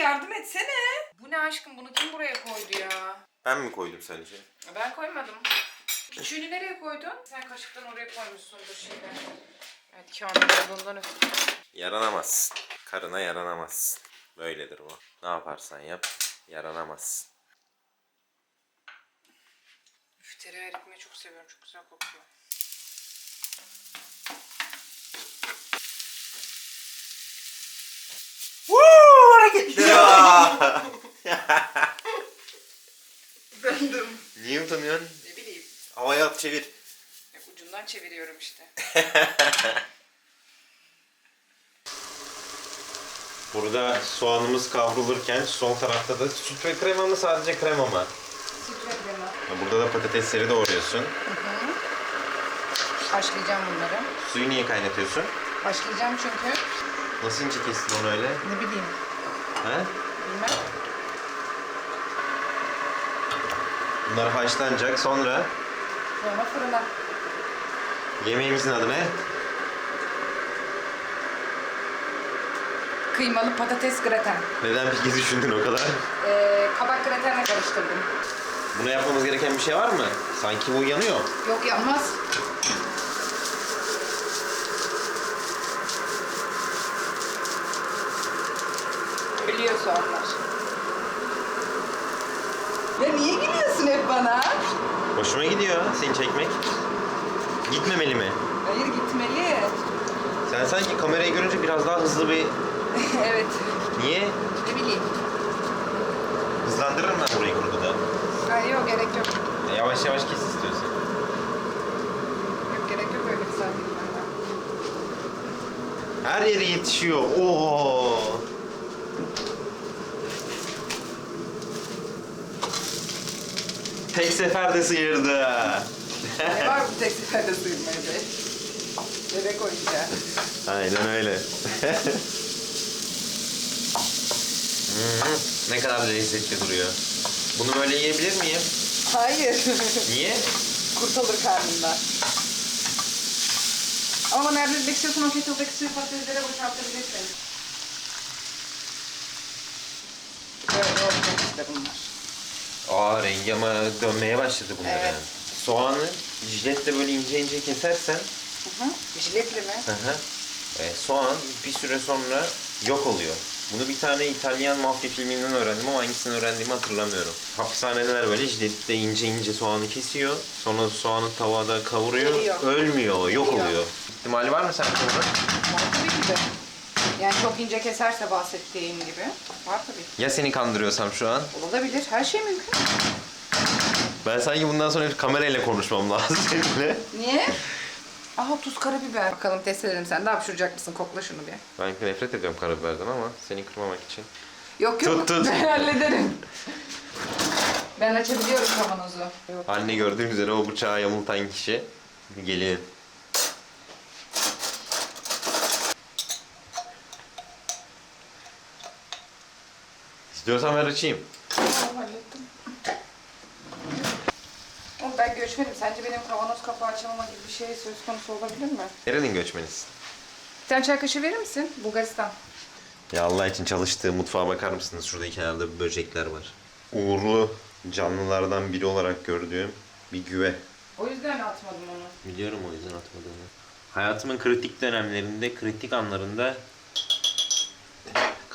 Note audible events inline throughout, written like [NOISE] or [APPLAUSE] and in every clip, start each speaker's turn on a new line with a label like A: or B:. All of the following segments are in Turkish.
A: yardım etsene. Bu ne aşkım bunu kim buraya koydu ya?
B: Ben mi koydum sence?
A: Ben koymadım. Küçüğünü nereye koydun? Sen kaşıktan oraya koymuşsundur şimdi. Evet Kamil olduğundan ötürü.
B: Yaranamazsın. Karına yaranamazsın. Böyledir bu. Ne yaparsan yap, yaranamazsın.
A: Üf tereyağı eritmeyi çok seviyorum. Çok güzel kokuyor.
B: Woo! Hareketli [LAUGHS]
A: Döndüm.
B: Niye utanıyorsun?
A: Ne bileyim.
B: Havaya at çevir.
A: Yok, ucundan çeviriyorum işte. [LAUGHS]
B: Burada soğanımız kavrulurken sol tarafta da süt ve krema mı sadece krema mı?
A: Sütle krema.
B: Burada da patatesleri doğruyorsun.
A: Haşlayacağım bunları.
B: Suyu niye kaynatıyorsun?
A: Haşlayacağım çünkü
B: Nasıl ince kestin onu öyle?
A: ne bileyim
B: He?
A: bilmem.
B: Bunlar haşlanacak sonra
A: Sonra fırına.
B: yemeğimizin adı ne?
A: Kıymalı patates graten.
B: Neden peki düşündün o kadar?
A: Ee, kabak gratenle karıştırdım.
B: Buna yapmamız gereken bir şey var mı? Sanki bu yanıyor.
A: Yok yanmaz. Biliyor soğanlar. Ya niye gülüyorsun hep bana?
B: Hoşuma gidiyor seni çekmek. Gitmemeli mi?
A: Hayır gitmeli.
B: Sen sanki kamerayı görünce biraz daha hızlı bir... [LAUGHS]
A: evet.
B: Niye?
A: Ne bileyim.
B: Hızlandırırım ben burayı kurguda.
A: Hayır yok gerek yok.
B: E, Yavaş yavaş kes istiyorsan.
A: Yok gerek yok öyle bir gitmem
B: Her yere yetişiyor. Oo. Tek seferde sıyırdı.
A: Ne var bu tek seferde sıyırmaya be? Bebek oyuncağı.
B: Aynen öyle. Ne kadar lezzetli duruyor. Bunu böyle yiyebilir miyim?
A: Hayır.
B: Niye?
A: Kurtulur karnında. Ama bana yardım etmek istiyorsan o kettle'daki suyu patateslere boşaltabilirsin. Böyle olacak işte bunlar.
B: Aa rengi ama dönmeye başladı bunlar
A: Evet.
B: Soğanı jiletle böyle ince ince kesersen
A: Hı hı. Jiletli mi?
B: hı hı, e, soğan bir süre sonra yok oluyor. Bunu bir tane İtalyan mafya filminden öğrendim ama hangisini öğrendiğimi hatırlamıyorum. Hapishanedeler böyle jiletle ince ince soğanı kesiyor. Sonra soğanı tavada kavuruyor.
A: Eriyor.
B: Ölmüyor, yok
A: Eriyor.
B: oluyor. İhtimali var mı sence bunun?
A: Var tabii ki de. Yani çok ince keserse bahsettiğim gibi. Var tabii.
B: Ya seni kandırıyorsam şu an?
A: Olabilir. Her şey mümkün.
B: Ben sanki bundan sonra bir kamerayla konuşmam lazım seninle.
A: Niye? Aha tuz karabiber. Bakalım test edelim sen. Daha pişirecek misin? Kokla şunu bir.
B: Ben nefret ediyorum karabiberden ama seni kırmamak için.
A: Yok yok.
B: Tut, tut.
A: Ben [LAUGHS] hallederim. Ben açabiliyorum kavanozu. Yok.
B: Anne gördüğün üzere o bıçağı yamultan kişi gelin. İstiyorsan ver açayım.
A: Tamam, hallettim. Oğlum ben göçmenim. Sence benim kavanoz kapağı açamama gibi bir şey söz konusu olabilir mi?
B: Nerenin göçmenisin?
A: Bir tane çay kaşığı verir misin? Bulgaristan.
B: Ya Allah için çalıştığı mutfağa bakar mısınız? Şurada kenarda böcekler var. Uğurlu canlılardan biri olarak gördüğüm bir güve.
A: O yüzden atmadım onu?
B: Biliyorum o yüzden atmadığını. Hayatımın kritik dönemlerinde, kritik anlarında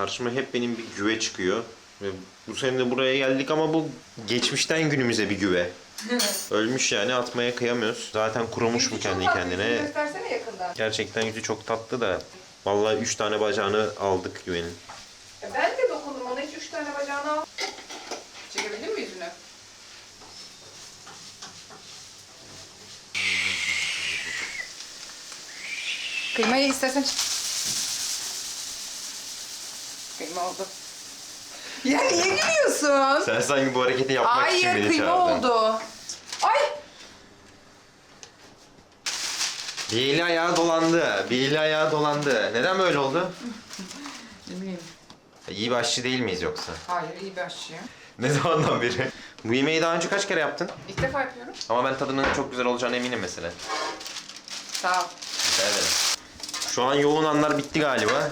B: karşıma hep benim bir güve çıkıyor. Ve bu sene de buraya geldik ama bu geçmişten günümüze bir güve. [LAUGHS] Ölmüş yani atmaya kıyamıyoruz. Zaten kurumuş bu kendi kendine.
A: Göstersene yakından.
B: Gerçekten yüzü çok tatlı da. Vallahi üç tane bacağını aldık güvenin.
A: E ben de dokundum ona. Hiç üç tane bacağını al. Çekebildin mi yüzünü? Kıymayı istersen çek. Kıyma oldu. Ya niye gülüyorsun?
B: Sen sanki bu hareketi yapmak için
A: Hayır
B: beni
A: kıyma
B: çağırdın.
A: oldu. Ay!
B: Bir eli ayağı dolandı. Bir eli ayağı dolandı. Neden böyle oldu?
A: Ne bileyim.
B: İyi bir aşçı değil miyiz yoksa?
A: Hayır iyi bir aşçıyım.
B: Ne zamandan beri? Bu yemeği daha önce kaç kere yaptın?
A: İlk defa yapıyorum.
B: Ama ben tadının çok güzel olacağına eminim mesela.
A: Sağ ol.
B: Rica ederim. Şu an yoğun anlar bitti galiba.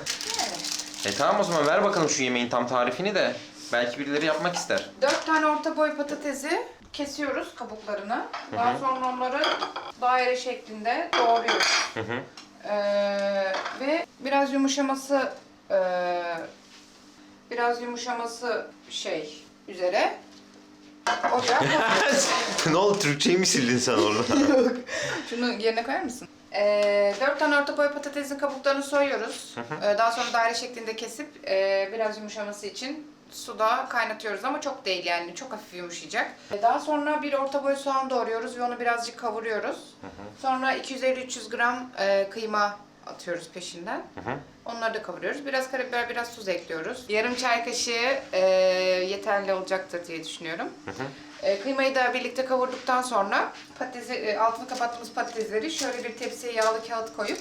B: E tamam o zaman ver bakalım şu yemeğin tam tarifini de. Belki birileri yapmak ister.
A: 4 tane orta boy patatesi kesiyoruz kabuklarını. Daha sonra onları daire şeklinde doğruyoruz.
B: Hı hı.
A: Ee, ve biraz yumuşaması ee, biraz yumuşaması şey üzere ocağa koyuyoruz. [LAUGHS]
B: ne oldu Türkçeyi mi sildin sen orada? [LAUGHS]
A: Yok. Şunu yerine koyar mısın? Ee, 4 tane orta boy patatesin kabuklarını soyuyoruz. Ee, daha sonra daire şeklinde kesip ee, biraz yumuşaması için suda kaynatıyoruz ama çok değil yani çok hafif yumuşayacak. Ee, Daha sonra bir orta boy soğan doğruyoruz ve onu birazcık kavuruyoruz. Sonra 250-300 gram ee, kıyma atıyoruz peşinden.
B: hı.
A: Onları da kavuruyoruz. Biraz karabiber, biraz tuz ekliyoruz. Yarım çay kaşığı ee, yeterli olacaktır diye düşünüyorum. E, kıymayı da birlikte kavurduktan sonra patatesi, e, altını kapattığımız patatesleri şöyle bir tepsiye yağlı kağıt koyup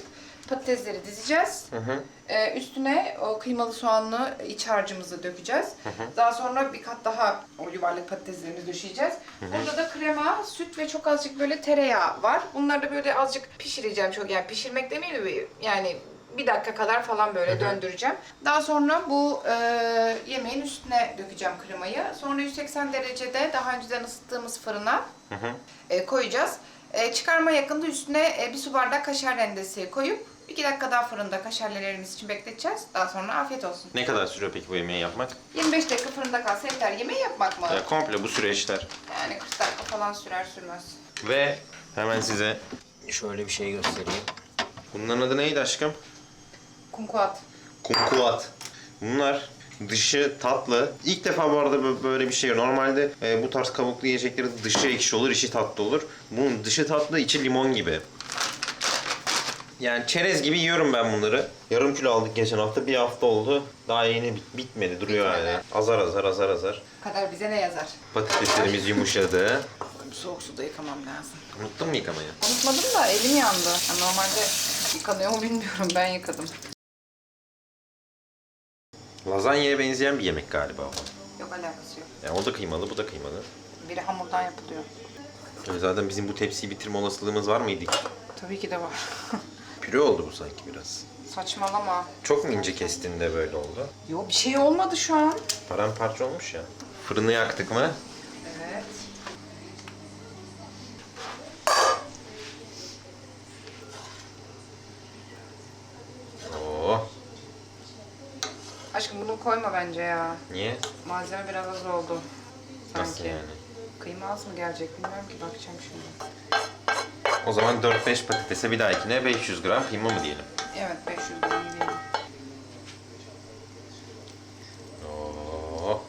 A: patatesleri dizeceğiz.
B: Hı hı.
A: E, üstüne o kıymalı soğanlı iç harcımızı dökeceğiz. Daha sonra bir kat daha o yuvarlak patateslerimizi döşeyeceğiz. Burada da krema, süt ve çok azıcık böyle tereyağı var. Bunları da böyle azıcık pişireceğim. Çok yani pişirmek demeyeyim yani bir dakika kadar falan böyle döndüreceğim. Daha sonra bu e, yemeğin üstüne dökeceğim kremayı. Sonra 180 derecede daha önceden ısıttığımız fırına
B: Hı hı.
A: e, koyacağız. E, çıkarma yakında üstüne e, bir su bardak kaşar rendesi koyup 2 dakika daha fırında kaşarlarımız için bekleteceğiz. Daha sonra afiyet olsun.
B: Ne kadar sürüyor peki bu yemeği yapmak?
A: 25 dakika fırında kalsa yeter. Yemeği yapmak mı?
B: Ya, komple bu süreçler.
A: Yani 40 dakika falan sürer sürmez.
B: Ve hemen size şöyle bir şey göstereyim. Bunların adı neydi aşkım?
A: Kumkuat.
B: Kumkuat. Bunlar dışı tatlı. İlk defa bu arada bö- böyle bir şey. Normalde e, bu tarz kabuklu yiyeceklerin dışı ekşi olur, içi tatlı olur. Bunun dışı tatlı, içi limon gibi. Yani çerez gibi yiyorum ben bunları. Yarım kilo aldık geçen hafta. Bir hafta oldu. Daha yeni bit- bitmedi. Duruyor
A: Bitmedi.
B: yani. Azar azar azar azar.
A: Kadar bize ne yazar?
B: Patateslerimiz yumuşadı.
A: Soğuk suda yıkamam lazım.
B: Unuttun mu yıkamayı?
A: Unutmadım da elim yandı. Yani normalde yıkanıyor mu bilmiyorum. Ben yıkadım.
B: Lazanyaya benzeyen bir yemek galiba bu.
A: Yok alakası yok.
B: Yani o da kıymalı, bu da kıymalı.
A: Biri hamurdan yapılıyor.
B: Yani Zaten bizim bu tepsiyi bitirme olasılığımız var mıydı? ki?
A: Tabii ki de var. [LAUGHS]
B: Püre oldu bu sanki biraz.
A: Saçmalama.
B: Çok mu ince kestin de böyle oldu?
A: Yok bir şey olmadı şu an.
B: Paramparça olmuş ya. Fırını yaktık mı?
A: Evet.
B: Oo.
A: Aşkım bunu koyma bence ya.
B: Niye?
A: Malzeme biraz az oldu. Sanki.
B: Nasıl yani?
A: Kıyma az mı gelecek bilmiyorum ki bakacağım şimdi.
B: O zaman 4-5 patatese bir dahakine 500 gram kıyma mı diyelim?
A: Evet 500 gram diyelim.
B: Oo.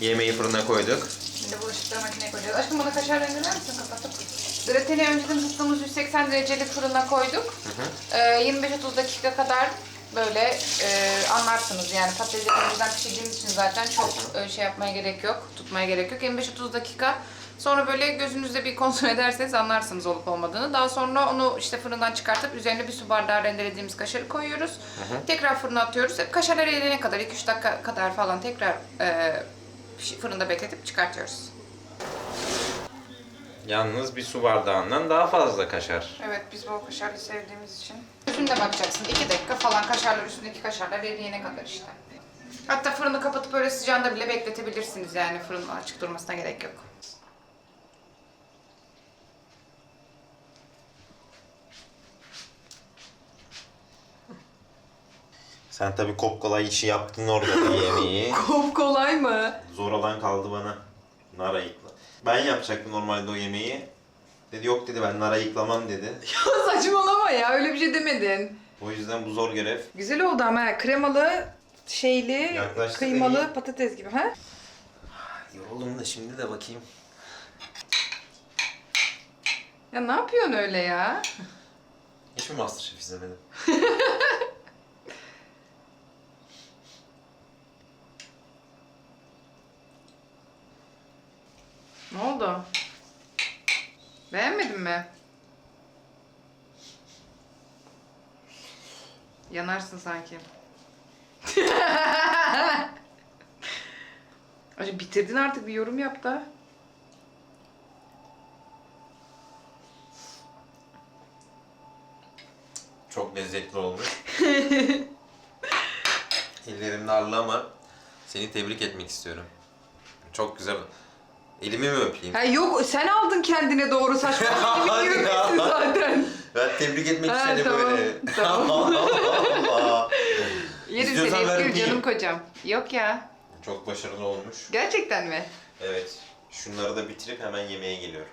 B: Yemeği fırına koyduk.
A: Şimdi bulaşıkları makineye koyacağız. Aşkım bana kaşar rendeler misin kapatıp? Grateni önceden ısıttığımız 180 derecelik fırına koyduk. Ee, 25-30 dakika kadar böyle e, anlarsınız yani patatesi önceden pişirdiğimiz için zaten çok e, şey yapmaya gerek yok, tutmaya gerek yok. 25-30 dakika sonra böyle gözünüzde bir kontrol [LAUGHS] ederseniz anlarsınız olup olmadığını. Daha sonra onu işte fırından çıkartıp üzerine bir su bardağı rendelediğimiz kaşarı koyuyoruz. Tekrar fırına atıyoruz. Hep kaşarlar eriyene kadar 2-3 dakika kadar falan tekrar e, fırında bekletip çıkartıyoruz.
B: Yalnız bir su bardağından daha fazla kaşar.
A: Evet biz bol kaşarlı sevdiğimiz için. Üstünde bakacaksın. 2 dakika falan kaşarlar üstündeki kaşarlar eriyene kadar işte. Hatta fırını kapatıp böyle sıcağında bile bekletebilirsiniz yani fırının açık durmasına gerek yok.
B: Sen tabii kop kolay işi yaptın orada bir [LAUGHS] yemeği.
A: Kop kolay mı?
B: Zor olan kaldı bana. Nar ayıkla. Ben yapacaktım normalde o yemeği. Dedi yok dedi ben nar ayıklamam dedi. [LAUGHS]
A: Saçmalama ya öyle bir şey demedin.
B: O yüzden bu zor görev.
A: Güzel oldu ama kremalı, şeyli,
B: Yaklaştı
A: kıymalı
B: beni.
A: patates gibi ha?
B: Yoruldum da şimdi de bakayım.
A: Ya ne yapıyorsun öyle ya?
B: Hiç mi Masterchef izlemedin? [LAUGHS]
A: Ne oldu? Beğenmedin mi? Yanarsın sanki. [LAUGHS] Acı bitirdin artık bir yorum yap da.
B: Çok lezzetli olmuş. [LAUGHS] Ellerim narlı ama seni tebrik etmek istiyorum. Çok güzel. Elimi mi öpeyim?
A: Ha yok sen aldın kendine doğru saçma. [LAUGHS]
B: Hadi
A: Gibi
B: ya.
A: yürüyorsun zaten.
B: Ben tebrik etmek
A: Ha,
B: istedim
A: tamam,
B: böyle. [LAUGHS] [LAUGHS]
A: tamam.
B: Allah.
A: Yerim
B: İstiyorsan
A: seni
B: ver
A: Ezgi
B: öpeyim.
A: canım kocam. Yok ya.
B: Çok başarılı olmuş.
A: Gerçekten mi?
B: Evet. Şunları da bitirip hemen yemeğe geliyorum.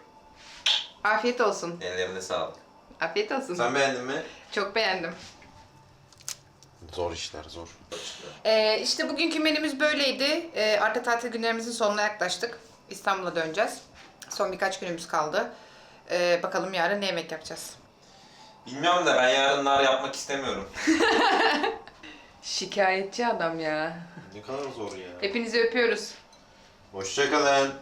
A: Afiyet olsun.
B: Ellerine sağlık.
A: Afiyet olsun.
B: Sen beğendin mi?
A: Çok beğendim.
B: Zor işler zor.
A: Ee, işte bugünkü menümüz böyleydi. Ee, artık tatil günlerimizin sonuna yaklaştık. İstanbul'a döneceğiz. Son birkaç günümüz kaldı. Ee, bakalım yarın ne yemek yapacağız.
B: Bilmiyorum da ben yarın nar yapmak istemiyorum. [LAUGHS]
A: Şikayetçi adam ya.
B: Ne kadar zor ya.
A: Hepinizi öpüyoruz.
B: Hoşçakalın.